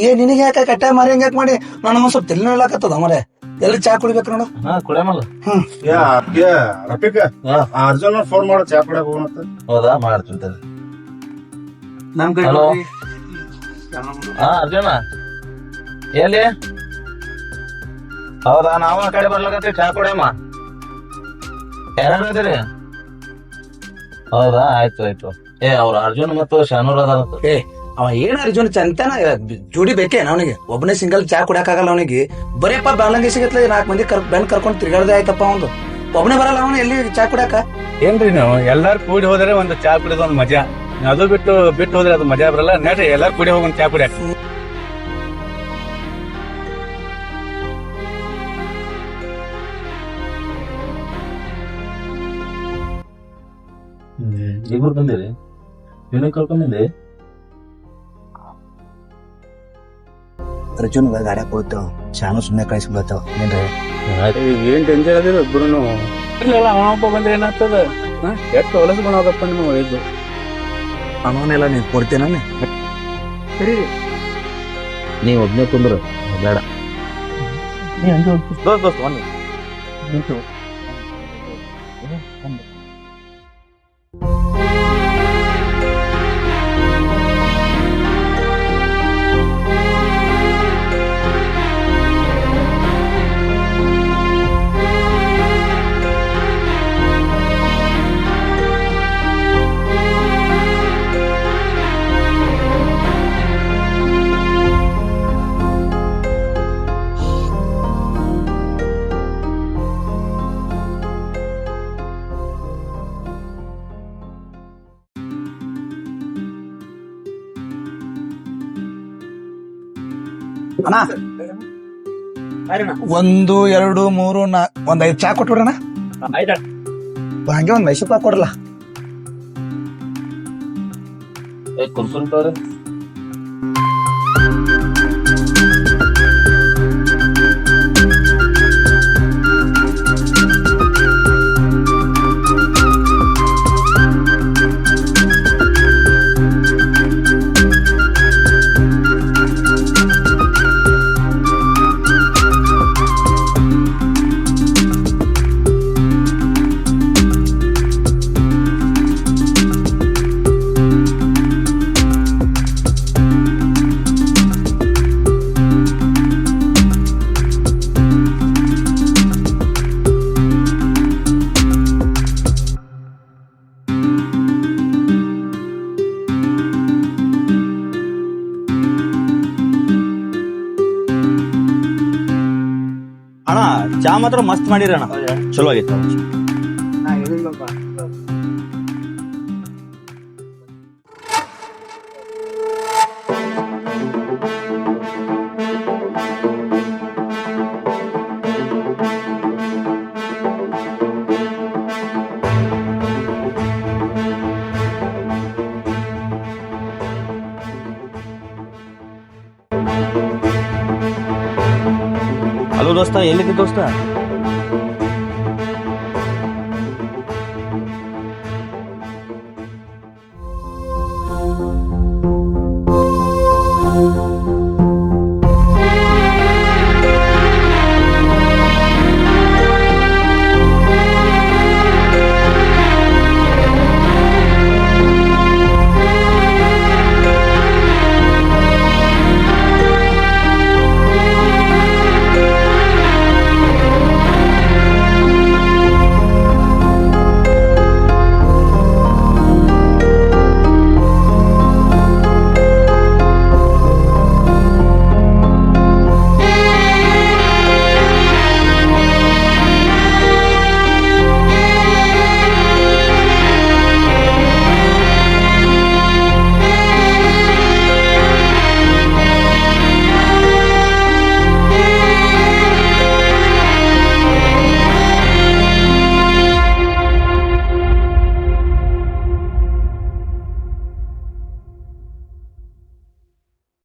ಏ ನಿನಗೆ ಯಾಕೆ ಕಟ್ಟೆ ಮಾರಿ? ಹಂಗ್ಯಾಕ್ ಮಾಡಿ? ನಾನು ಒಂದ್ ಸ್ವಲ್ಪ ತಲೆ ನೋಡ್ಲಾಕತ್ತದ ಮರೆ ಎಲ್ಲಿ ಚಾ ಕುಡಿಬೇಕು ನೋಡು. ಹಾ ಕುಡಿಯಮಲ್ಲ ಹ್ಮ್. ಯಾ ಯಾ ರಫೀಕ ಹಾ. ಆ ಅರ್ಜುನ್ ಫೋನ್ ಮಾಡೋ ಚಾ ಕುಡಿಯಕ್ ಹೋಗೋಣಂತ ಹೌದಾ? ಮಾಡ್ತಿರ್ತಾರೆ ನಮ್ ಕಡೆ Hello. ಹಾ ಅರ್ಜುನ. ಎಲ್ಲಿ? ಹೌದಾ? ನಾವು ಆ ಕಡೆ ಬರ್ಲಕತ್ತೀವಿ. ಚಾ ಕುಡಿಯಮ್ಮ. ಯಾರು ಇದ್ದೀರಿ ಹೌದಾ? ಆಯ್ತು ಆಯ್ತು. ಏ ಅವ್ರ ಅರ್ಜುನ್ ಮತ್ತು ಶಾನೂರ್ ಅದಾರ ಏ ಅವ ಏನ ಅರ್ಜುನ್ ಚಂತನ ಜೋಡಿ ಬೇಕೇನ ಅವನಿಗೆ? ಒಬ್ಬನೇ ಸಿಂಗಲ್ ಚಾ ಕುಡಿಯಕ್ಕಾಗಲ್ಲ ಅವನಿಗೆ. ಬರೀಪ್ಪ ಬಾಲಂಗಿ ಸಿಗತ್ಲ ನಾಲ್ಕು ಮಂದಿ ಕರ್ ಬೆನ್ ಕರ್ಕೊಂಡು ತಿರ್ಗಾಡ್ದೆ ಆಯ್ತಪ್ಪ ಅವನು ಒಬ್ಬನೇ ಬರಲ್ಲ ಅವನು ಎಲ್ಲಿ ಚಾ ಕುಡಿಯಾಕ? ಏನ್ರಿ ನಾವು? ಎಲ್ಲಾರು ಕೂಡಿ ಹೋದ್ರೆ ಒಂದು ಚಾ ಕುಡಿದ ಒಂದು ಮಜಾ. ಅದು ಬಿಟ್ಟು ಬಿಟ್ಟು ಹೋದ್ರೆ ಅದು ಮಜಾ ಬರಲ್ಲ. ನಡ್ರಿ ಎಲ್ಲಾರು ಕೂಡಿ ಹೋಗೋಣ ಚಾ ಕುಡಿಯಾಕ. ಇಬ್ರು ಬಂದಿರಿ? ಇವನಿಗೆ ಕರ್ಕೊಂಡ್ ಅರ್ಜುನ್ ಗಾಡಿ ಹೋಗ್ತಾವ ಶಾನು ಸುಮ್ಮನೆ ಕಳಿಸ್ಬಿಡ್ತಾವ ಏನ್ರಿ? ಏನ್ ಡೇಂಜರ್ ಅದಿಲ್ಲ ಇಬ್ರು ಇಲ್ಲ ಅವನೊಬ್ಬ ಬಂದ್ರೆ ಏನಾಗ್ತದ? ಎಷ್ಟು ಹೊಲಸು ಮಾಡೋದಪ್ಪ ನಿಮ್ಮ ವಯಸ್ಸು? ಅವನೆಲ್ಲ ನೀವು ಕೊಡ್ತೇನೆ ಸರಿ. ನೀ ಒಬ್ಬನೇ ಕುಂದ್ರು ಬೇಡ. ದೋಸ್ತ್ ದೋಸ್ತ್ ಒಂದು ಒಂದು ಎರಡು ಮೂರು ನಾ ಒಂದ್ ಐದ್ ಚಾ ಕೊಟ್ಬಿಡಣ. ಹಂಗೆ ಒಂದ್ ಮೈಸೂರು ಪಾಕ್ ಕೊಡಲ್ಲ ಚಾ ಮಾತ್ರ ಮಸ್ತ್ ಮಾಡಿರೋಣ ಚಲೋ ಆಗೈತೆ. ಹಲೋ ದೋಸ್ತ ಎಲ್ಲಿದ್ದೆ ದೋಸ್ತ?